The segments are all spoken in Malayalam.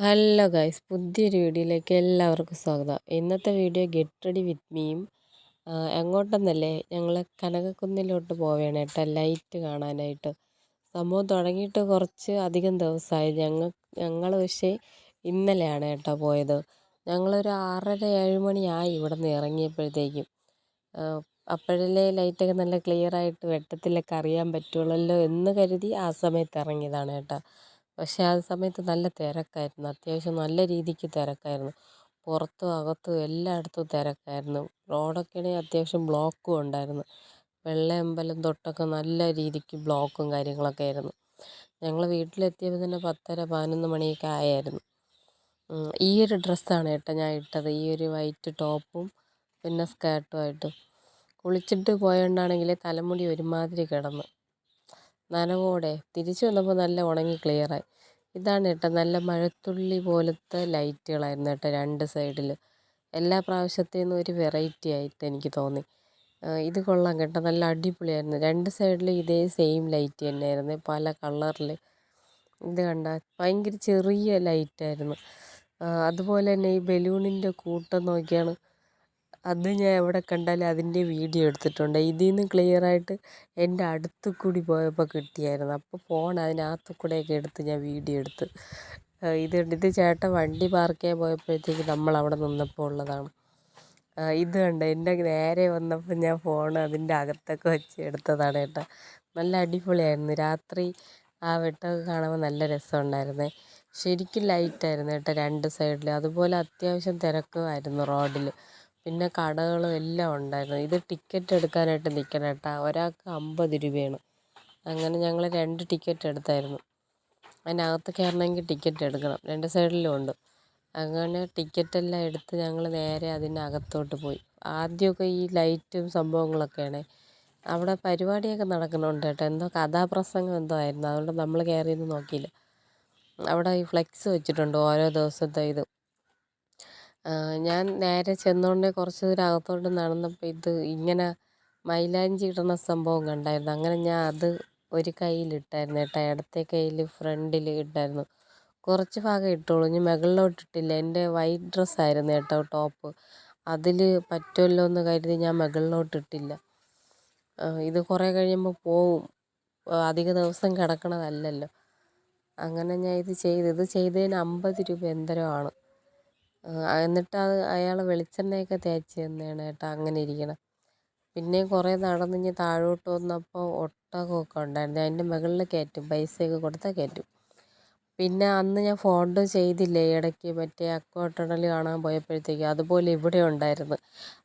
ഹലോ ഗൈസ് പുതിയൊരു വീഡിയോയിലേക്ക് എല്ലാവർക്കും സ്വാഗതം. ഇന്നത്തെ വീഡിയോ ഗെറ്റ് റെഡി വിത്ത് മീയും എങ്ങോട്ടെന്നല്ലേ ഞങ്ങൾ കനകക്കുന്നിലോട്ട് പോവുകയാണ് കേട്ടോ ലൈറ്റ് കാണാനായിട്ട്. സംഭവം തുടങ്ങിയിട്ട് കുറച്ച് അധികം ദിവസമായി. ഞങ്ങൾ ഞങ്ങൾ പക്ഷേ ഇന്നലെയാണ് കേട്ടോ പോയത്. ഞങ്ങളൊരു ആറര ഏഴ് മണിയായി ഇവിടെ നിന്ന് ഇറങ്ങിയപ്പോഴത്തേക്കും അപ്പോഴല്ലേ ലൈറ്റൊക്കെ നല്ല ക്ലിയറായിട്ട് വെട്ടത്തിലൊക്കെ അറിയാൻ പറ്റുള്ളല്ലോ എന്ന് കരുതി ആ സമയത്ത് ഇറങ്ങിയതാണ് കേട്ടോ. പക്ഷേ ആ സമയത്ത് നല്ല തിരക്കായിരുന്നു. അത്യാവശ്യം നല്ല രീതിക്ക് തിരക്കായിരുന്നു. പുറത്തും അകത്തും എല്ലായിടത്തും തിരക്കായിരുന്നു. റോഡൊക്കെയാണെങ്കിൽ അത്യാവശ്യം ബ്ലോക്കും ഉണ്ടായിരുന്നു. വെള്ളയമ്പലം തൊട്ടൊക്കെ നല്ല രീതിക്ക് ബ്ലോക്കും കാര്യങ്ങളൊക്കെ ആയിരുന്നു. ഞങ്ങൾ വീട്ടിലെത്തിയപ്പോൾ തന്നെ പത്തര പതിനൊന്ന് മണിയൊക്കെ ആയായിരുന്നു. ഈ ഒരു ഡ്രസ്സാണ് കേട്ടോ ഞാൻ ഇട്ടത്. ഈ ഒരു വൈറ്റ് ടോപ്പും പിന്നെ സ്കേർട്ടുമായിട്ട് കുളിച്ചിട്ട് പോയതുകൊണ്ടാണെങ്കിൽ തലമുടി ഒരുമാതിരി കിടന്നു. നനവോടെ തിരിച്ചു വന്നപ്പോൾ നല്ല ഉണങ്ങി ക്ലിയറായി ഇതാണ് കേട്ടോ നല്ല മഴത്തുള്ളി പോലത്തെ ലൈറ്റുകളായിരുന്നു കേട്ടോ രണ്ട് സൈഡിൽ എല്ലാ പ്രാവശ്യത്തിൽ നിന്നും ഒരു വെറൈറ്റി ആയിട്ട് എനിക്ക് തോന്നി. ഇത് കൊള്ളാം കേട്ടോ. നല്ല അടിപൊളിയായിരുന്നു. രണ്ട് സൈഡിൽ ഇതേ സെയിം ലൈറ്റ് തന്നെയായിരുന്നു. പല കളറിൽ ഇത് കണ്ട ഭയങ്കര ചെറിയ ലൈറ്റായിരുന്നു അതുപോലെ തന്നെ ഈ ബലൂണിന്റെ കൂട്ടം നോക്കിയാണ് അത് ഞാൻ എവിടെ കണ്ടാലും അതിന്റെ വീഡിയോ എടുത്തിട്ടുണ്ട്. ഇതിൽ നിന്ന് ക്ലിയറായിട്ട് എന്റെ അടുത്ത് കൂടി പോയപ്പോൾ കിട്ടിയായിരുന്നു. അപ്പോൾ ഫോൺ അതിനകത്ത് കൂടെയൊക്കെ എടുത്ത് ഞാൻ വീഡിയോ എടുത്ത്. ഇത് ഇത് ചേട്ടൻ വണ്ടി പാർക്ക് ചെയ്യാൻ പോയപ്പോഴത്തേക്ക് നമ്മൾ അവിടെ നിന്നപ്പോൾ ഉള്ളതാണ്. ഇത് കണ്ട? എന്റെ നേരെ വന്നപ്പോൾ ഞാൻ ഫോൺ അതിന്റെ അകത്തൊക്കെ വെച്ച് എടുത്തതാണ് കേട്ടോ. നല്ല അടിപൊളിയായിരുന്നു. രാത്രി ആ വെട്ടമൊക്കെ കാണുമ്പോൾ നല്ല രസമുണ്ടായിരുന്നേ. ശരിക്കും ലൈറ്റായിരുന്നു കേട്ടോ രണ്ട് സൈഡിൽ അതുപോലെ അത്യാവശ്യം തിരക്കുമായിരുന്നു റോഡിൽ പിന്നെ കടകളും എല്ലാം ഉണ്ടായിരുന്നു. ഇത് ടിക്കറ്റ് എടുക്കാനായിട്ട് നിൽക്കണം കേട്ടോ. ഒരാൾക്ക് അമ്പത് രൂപയാണ്. അങ്ങനെ ഞങ്ങൾ രണ്ട് ടിക്കറ്റ് എടുത്തായിരുന്നു. അതിനകത്ത് കയറണമെങ്കിൽ ടിക്കറ്റ് എടുക്കണം. രണ്ട് സൈഡിലും ഉണ്ട്. അങ്ങനെ ടിക്കറ്റെല്ലാം എടുത്ത് ഞങ്ങൾ നേരെ അതിനകത്തോട്ട് പോയി. ആദ്യമൊക്കെ ഈ ലൈറ്റും സംഭവങ്ങളൊക്കെയാണ്. അവിടെ പരിപാടിയൊക്കെ നടക്കുന്നുണ്ട് കേട്ടോ. എന്തോ കഥാപ്രസംഗം എന്തോ ആയിരുന്നു. അതുകൊണ്ട് നമ്മൾ കയറിയൊന്നും നോക്കിയില്ല. അവിടെ ഈ ഫ്ലെക്സ് വെച്ചിട്ടുണ്ട് ഓരോ ദിവസത്തെ ഇത്. ഞാൻ നേരെ ചെന്നോണ്ടെ കുറച്ച് ദൂരം അകത്തോട്ട് നടന്നപ്പോൾ ഇത് ഇങ്ങനെ മൈലാഞ്ചി ഇടുന്ന സംഭവം കണ്ടായിരുന്നു. അങ്ങനെ ഞാൻ അത് ഒരു കയ്യിലിട്ടായിരുന്നു കേട്ടോ. ഇടത്തെ കയ്യിൽ ഫ്രണ്ടിൽ ഇട്ടായിരുന്നു. കുറച്ച് ഭാഗം ഇട്ടുള്ളൂ ഇനി മുകളിലോട്ട് ഇട്ടില്ല. എന്റെ വൈറ്റ് ഡ്രസ്സായിരുന്നു കേട്ടോ ടോപ്പ്. അതിൽ പറ്റുമല്ലോ എന്ന് കരുതി ഞാൻ മുകളിലോട്ട് ഇട്ടില്ല. ഇത് കുറേ കഴിയുമ്പോൾ പോവും. അധിക ദിവസം കിടക്കണതല്ലല്ലോ. അങ്ങനെ ഞാൻ ഇത് ചെയ്ത് ഇത് ചെയ്തതിന് അമ്പത് രൂപ എന്തരമാണ് എന്നിട്ട് അത് അയാൾ വെളിച്ചെണ്ണയൊക്കെ തേച്ച് തന്നെയാണ് കേട്ടോ അങ്ങനെ ഇരിക്കണം. പിന്നെയും കുറേ നടന്ന് ഇനി താഴോട്ട് വന്നപ്പോൾ ഒട്ടകമൊക്കെ ഉണ്ടായിരുന്നു. അതിന്റെ മുകളിൽ കയറ്റും പൈസയൊക്കെ കൊടുത്താൽ കയറ്റും. പിന്നെ അന്ന് ഞാൻ ഫോണ്ട് ചെയ്തില്ലേ ഇടയ്ക്ക് മറ്റേ അക്കോട്ടണൽ കാണാൻ പോയപ്പോഴത്തേക്ക് അതുപോലെ ഇവിടെ ഉണ്ടായിരുന്നു.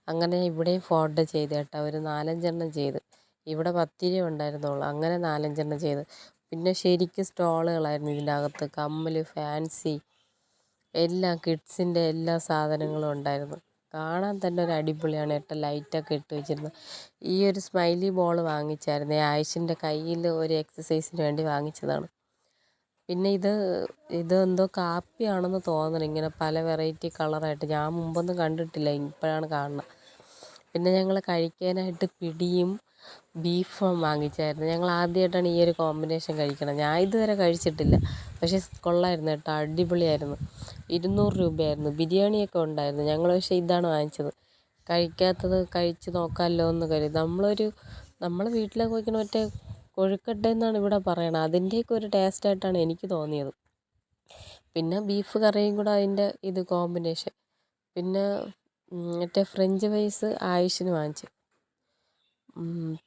അങ്ങനെ ഇവിടെയും ഫോണ്ട് ചെയ്ത് കേട്ടോ. ഒരു നാലഞ്ചെണ്ണം ചെയ്ത്. ഇവിടെ പത്ത് ഉണ്ടായിരുന്നുള്ളൂ. അങ്ങനെ നാലഞ്ചെണ്ണം ചെയ്ത്. പിന്നെ ശരിക്കും സ്റ്റോളുകളായിരുന്നു ഇതിന്റെ അകത്ത് കമ്മൽ ഫാൻസി എല്ലാം കിഡ്സിന്റെ എല്ലാ സാധനങ്ങളും ഉണ്ടായിരുന്നു. കാണാൻ തന്നെ ഒരു അടിപൊളിയാണ്. കേട്ടോ ലൈറ്റൊക്കെ ഇട്ട് വെച്ചിരുന്നു ഈ ഒരു സ്മൈലി ബോൾ വാങ്ങിച്ചായിരുന്നു. ആയുഷിന്റെ കയ്യിൽ ഒരു എക്സസൈസിന് വേണ്ടി വാങ്ങിച്ചതാണ്. പിന്നെ ഇത് ഇത് എന്തോ കാപ്പിയാണെന്ന് തോന്നുന്നു ഇങ്ങനെ പല വെറൈറ്റി കളറായിട്ട് ഞാൻ മുമ്പൊന്നും കണ്ടിട്ടില്ല. ഇപ്പോഴാണ് കാണുന്നത്. പിന്നെ ഞങ്ങൾ കഴിക്കാനായിട്ട് പിടിയും ബീഫും വാങ്ങിച്ചായിരുന്നു. ഞങ്ങൾ ആദ്യമായിട്ടാണ് ഈ ഒരു കോമ്പിനേഷൻ കഴിക്കണം ഞാൻ ഇതുവരെ കഴിച്ചിട്ടില്ല. പക്ഷേ കൊള്ളായിരുന്നു കേട്ടോ. അടിപൊളിയായിരുന്നു. ഇരുന്നൂറ് രൂപയായിരുന്നു. ബിരിയാണിയൊക്കെ ഉണ്ടായിരുന്നു. ഞങ്ങൾ പക്ഷേ ഇതാണ് വാങ്ങിച്ചത്. കഴിക്കാത്തത് കഴിച്ച് നോക്കാമല്ലോ എന്ന് കരുതി. നമ്മളൊരു നമ്മൾ വീട്ടിലൊക്കെ വയ്ക്കണ മറ്റേ കൊഴുക്കട്ട എന്നാണ് ഇവിടെ പറയണത്. അതിന്റെയൊക്കെ ഒരു ടേസ്റ്റായിട്ടാണ് എനിക്ക് തോന്നിയത്. പിന്നെ ബീഫ് കറിയും കൂടെ അതിന്റെ ഇത് കോമ്പിനേഷൻ പിന്നെ മറ്റേ ഫ്രഞ്ച് ഫ്രൈസ് ആയുഷിന് വാങ്ങിച്ചു.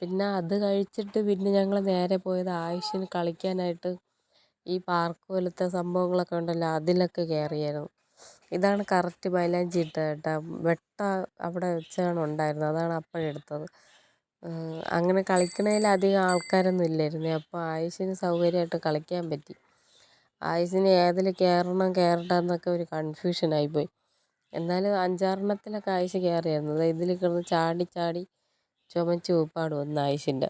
പിന്നെ അത് കഴിച്ചിട്ട് പിന്നെ ഞങ്ങൾ നേരെ പോയത് ആയുഷിന് കളിക്കാനായിട്ട് ഈ പാർക്ക് പോലത്തെ സംഭവങ്ങളൊക്കെ ഉണ്ടല്ലോ അതിലൊക്കെ കയറിയായിരുന്നു ഇതാണ് കറക്റ്റ് മൈലാഞ്ചി ഇട്ടത് കേട്ടോ. വെട്ട അവിടെ വെച്ചാണ് ഉണ്ടായിരുന്നത്. അതാണ് അപ്പോഴെടുത്തത് അങ്ങനെ കളിക്കണതിൽ അധികം ആൾക്കാരൊന്നും ഇല്ലായിരുന്നു. അപ്പോൾ ആയുഷിന് സൗകര്യമായിട്ട് കളിക്കാൻ പറ്റി. ആയുഷിന് ഏതിൽ കയറണം കയറണ്ട എന്നൊക്കെ ഒരു കൺഫ്യൂഷനായിപ്പോയി എന്നാലും അഞ്ചാറെണ്ണത്തിലൊക്കെ ആയുഷ് കയറിയായിരുന്നു. ഇതിൽ കിടന്ന് ചാടി ചാടി ചുമച്ച് ഊപ്പാട് വന്നു ആയുഷിന്റെ.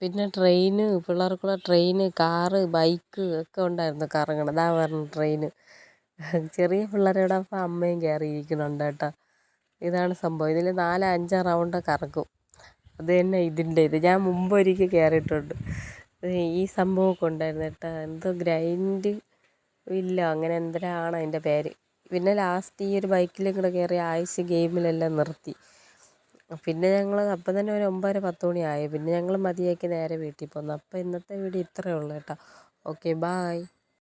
പിന്നെ ട്രെയിന് പിള്ളേർക്കുള്ള ട്രെയിന് കാറ് ബൈക്ക് ഒക്കെ ഉണ്ടായിരുന്നു കറങ്ങണത് അതാ പറഞ്ഞത് ട്രെയിന്. ചെറിയ പിള്ളേരോടൊപ്പം അമ്മയും കയറിയിരിക്കുന്നുണ്ട് കേട്ടോ. ഇതാണ് സംഭവം. ഇതിൽ നാല് അഞ്ച് റൗണ്ട് കറക്കും. അത് തന്നെ ഇതിന്റെ ഇത്. ഞാൻ മുമ്പ് ഒരിക്കൽ കയറിയിട്ടുണ്ട് ഈ സംഭവമൊക്കെ ഉണ്ടായിരുന്നു കേട്ടോ. എന്തോ ഗ്രൈൻഡ് ഇല്ല അങ്ങനെ എന്തരാണ് അതിന്റെ പേര്. പിന്നെ ലാസ്റ്റ് ഈ ഒരു ബൈക്കിലും കൂടെ കയറി ആയുസ് ഗെയിമിലെല്ലാം നിർത്തി. പിന്നെ ഞങ്ങൾ അപ്പം തന്നെ ഒരു ഒമ്പതര പത്ത് മണിയായി പിന്നെ ഞങ്ങൾ മതിയാക്കി നേരെ വീട്ടിൽ പോന്നു. അപ്പം ഇന്നത്തെ വീഡിയോ ഇത്രയേ ഉള്ളൂ കേട്ടോ. Okay bye